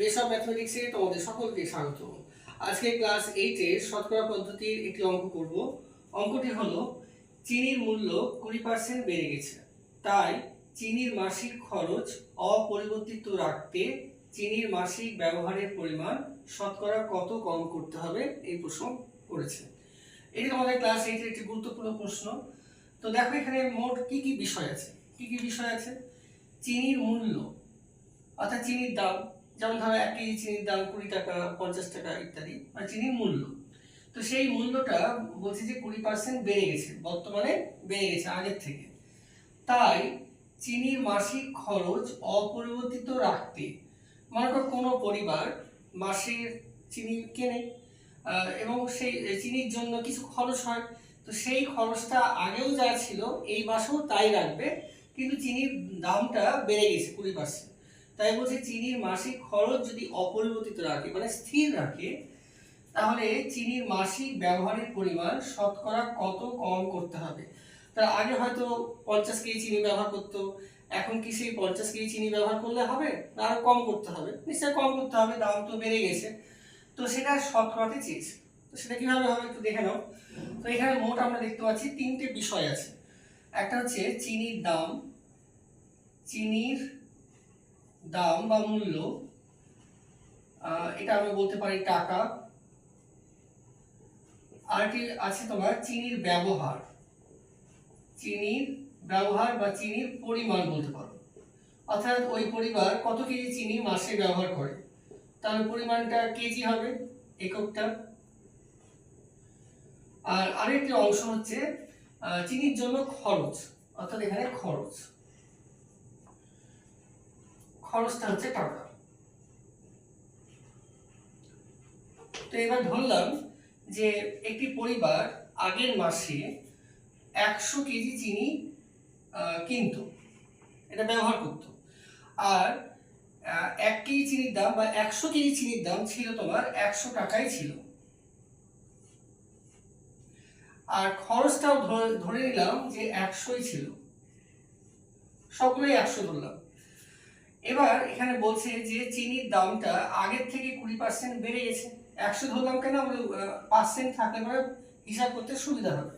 Base of ম্যাথমেটিক্সে তোমাদের সকলকে স্বাগত। আজকে ক্লাস এইটের শতকরা পদ্ধতির একটি অঙ্ক করব। অঙ্কটি হলো, চিনির মূল্য কুড়ি পার্সেন্ট বেড়ে গেছে। তাই চিনির মাসিক খরচ অপরিবর্তিত রাখতে চিনির মাসিক ব্যবহারের পরিমাণ শতকরা কত কম করতে হবে এই প্রশ্ন করেছে। এটি তোমাদের ক্লাস এইটের একটি গুরুত্বপূর্ণ প্রশ্ন। তো দেখো এখানে মোট কি কি বিষয় আছে? কি কি বিষয় আছে? চিনির মূল্য, অর্থাৎ চিনির দাম যেমন ধরো এক কেজি চিনির দাম কুড়ি টাকা, পঞ্চাশ টাকা ইত্যাদি মানে চিনির মূল্য। তো সেই মূল্যটা বলছে যে কুড়ি পার্সেন্ট বেড়ে গেছে, বর্তমানে বেড়ে গেছে আগের থেকে। তাই চিনির মাসিক খরচ অপরিবর্তিত রাখতে মনে কোনো পরিবার মাসের চিনি কেনে এবং সেই চিনির জন্য কিছু খরচ হয়। তো সেই খরচটা আগেও যা ছিল, এই মাসেও তাই রাখবে, কিন্তু চিনির দামটা বেড়ে গেছে কুড়ি পার্সেন্ট তাই বলছে চিনির মাসিক খরচ যদি অপরিবর্তিত রাখে মানে স্থির রাখে, তাহলে চিনির মাসিক ব্যবহারের পরিমাণ শতকরা কত কম করতে হবে? তার আগে হয়তো পঞ্চাশ কেজি চিনি ব্যবহার করতো, এখন কি সেই পঞ্চাশ কেজি চিনি ব্যবহার করলে হবে? না, আরও কম করতে হবে। নিশ্চয়ই কম করতে হবে, দাম তো বেড়ে গেছে। তো সেটা শতকরাতে চেয়েছে। তো সেটা কীভাবে হবে একটু দেখে নাও। তো এখানে মোট আমরা দেখতে পাচ্ছি তিনটে বিষয় আছে। একটা হচ্ছে চিনির দাম, চিনির দাম বা মূল্য এটা আমরা বলতে পারি টাকা। আরেকটি আছে তোমার? চিনির ব্যবহার। চিনির ব্যবহার বা চিনির পরিমাণ বলতে পারো। অর্থাৎ ওই পরিবার কত কেজি চিনি মাসে ব্যবহার করে? তার পরিমাণটা কেজি হবে এককটা। আর আরেকটি অংশ হচ্ছে চিনির জন্য খরচ। অর্থাৎ এখানে খরচ। খরচটা হচ্ছে টাকা। তো এবার ধরলাম যে একটি পরিবার আগের মাসে একশো কেজি চিনি কিনতো। এটা ব্যবহার করতো। আর এক কেজি চিনির দাম বা একশো কেজি চিনির দাম ছিল তোমার একশো টাকাই ছিল। আর খরচটাও ধরে নিলাম যে একশোই ছিল। সকলেই একশো ধরলাম। এবার এখানে বলছে যে চিনির দামটা আগের থেকে কুড়ি পার্সেন্ট বেড়ে গেছে। একশো ধরলাম কেন? আমাদের পার্সেন্ট থাকলে পরে হিসাব করতে সুবিধা হবে।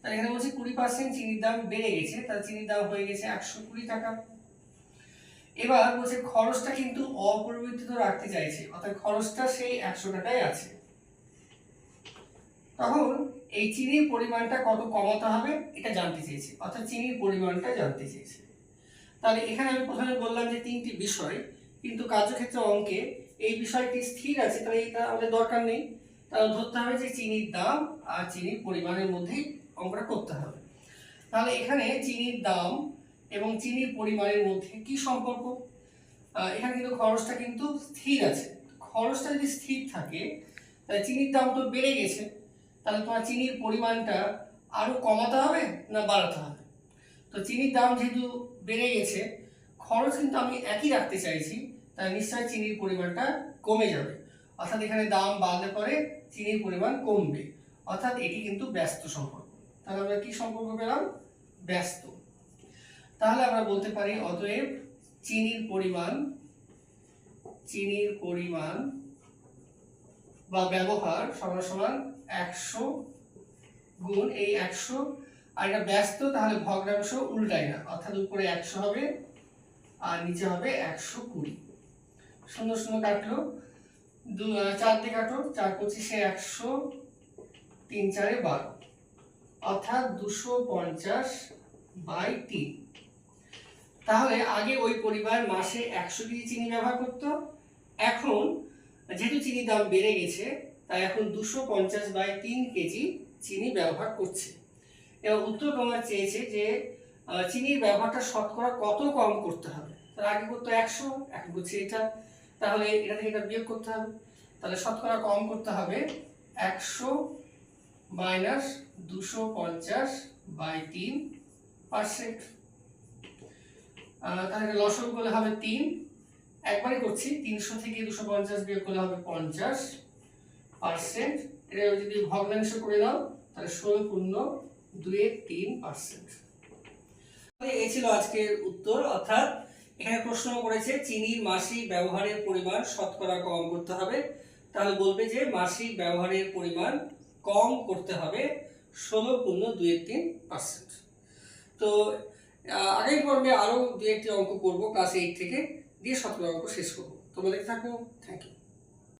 তাহলে এখানে বলছে কুড়ি পার্সেন্ট চিনির দাম বেড়ে গেছে, তাহলে চিনির দাম হয়ে গেছে একশো কুড়ি টাকা। এবার বলছে খরচটা কিন্তু অপরিবর্তিত রাখতে চাইছে, অর্থাৎ খরচটা সেই একশো টাকায় আছে। তখন এই চিনির পরিমাণটা কত কমাতে হবে এটা জানতে চেয়েছে, অর্থাৎ চিনির পরিমাণটা জানতে চেয়েছে। তাহলে এখানে আমি প্রথমে বললাম যে তিনটি বিষয়, কিন্তু কার্যক্ষেত্রে অঙ্কে এই বিষয়টি স্থির আছে, তাহলে এটা আমাদের দরকার নেই। তাহলে ধরতে হবে যে চিনির দাম আর চিনির পরিমাণের মধ্যেই অঙ্কটা করতে হবে। তাহলে এখানে চিনির দাম এবং চিনির পরিমাণের মধ্যে কি সম্পর্ক? এখানে কিন্তু খরচটা কিন্তু স্থির আছে। খরচটা যদি স্থির থাকে, তাহলে চিনির দাম তো বেড়ে গেছে। তাহলে তোমার চিনির পরিমাণটা আরও কমাতে হবে না বাড়াতে হবে? তো চিনির দাম যেহেতু বেড়ে গেছে। খরচ কিন্তু আমি একই রাখতে চাইছি, তাই নিশ্চয়ই চিনির পরিমাণটা কমে যাবে। অর্থাৎ এখানে দাম বাড়লে পরে চিনির পরিমাণ কমবে। অর্থাৎ এটি কিন্তু ব্যস্ত সম্পর্ক। তাহলে আমরা কি সম্পর্ক পেলাম? ব্যস্ত। তাহলে আমরা বলতে পারি, অতএব চিনির পরিমাণ চিনির পরিমাণ বা ব্যবহার সমান সমান একশো গুণ এই একশো আর এটা ব্যস্ত তাহলে ভগ্নাংশ উল্টায় না। অর্থাৎ উপরে একশো হবে আর নিচে হবে একশো কুড়ি। শূন্য শূন্য কাটলো। দু আহ, চার দিয়ে কাটো চার পঁচিশে একশো তিন চারে বারো। অর্থাৎ দুশো পঞ্চাশ বাই তিন। তাহলে আগে ওই পরিবার মাসে একশো কেজি চিনি ব্যবহার করতো। এখন যেহেতু চিনির দাম বেড়ে গেছে তাই এখন দুশো পঞ্চাশ বাই তিন কেজি চিনি ব্যবহার করছে। এবং উত্তর তোমার চেয়েছে যে চিনির ব্যবহারটা শতকরা কত কম করতে হবে? তার আগে করতো একশো, এখন করছে এটা। তাহলে এটা থেকে এটা বিয়োগ করতে হবে। তাহলে শতকরা কম করতে হবে একশো মাইনাস দুশো পঞ্চাশ বাই তিন পার্সেন্ট। তাহলে লসক করলে হবে তিন। একবারই করছি, তিনশো থেকে দুশো পঞ্চাশ বিয়োগ করলে হবে পঞ্চাশ পার্সেন্ট। এটা যদি ভগ্নাংশ করে দাও তাহলে ষোলো পূর্ণ দুয়ে তিন পার্সেন্ট এই ছিল আজকের উত্তর। অর্থাৎ এখানে প্রশ্ন করেছে, চিনির মাসিক ব্যবহারের পরিমাণ শতকরা কম করতে হবে। তাহলে বলবে যে মাসিক ব্যবহারের পরিমাণ কম করতে হবে ষোলো পূর্ণ দুই তিন পার্সেন্ট তো আগামী পর্বে আরও দু একটি অঙ্ক করব ক্লাস এইট থেকে। দিয়ে সতেরো অঙ্ক শেষ করব। তোমাদের থাকো। Thank you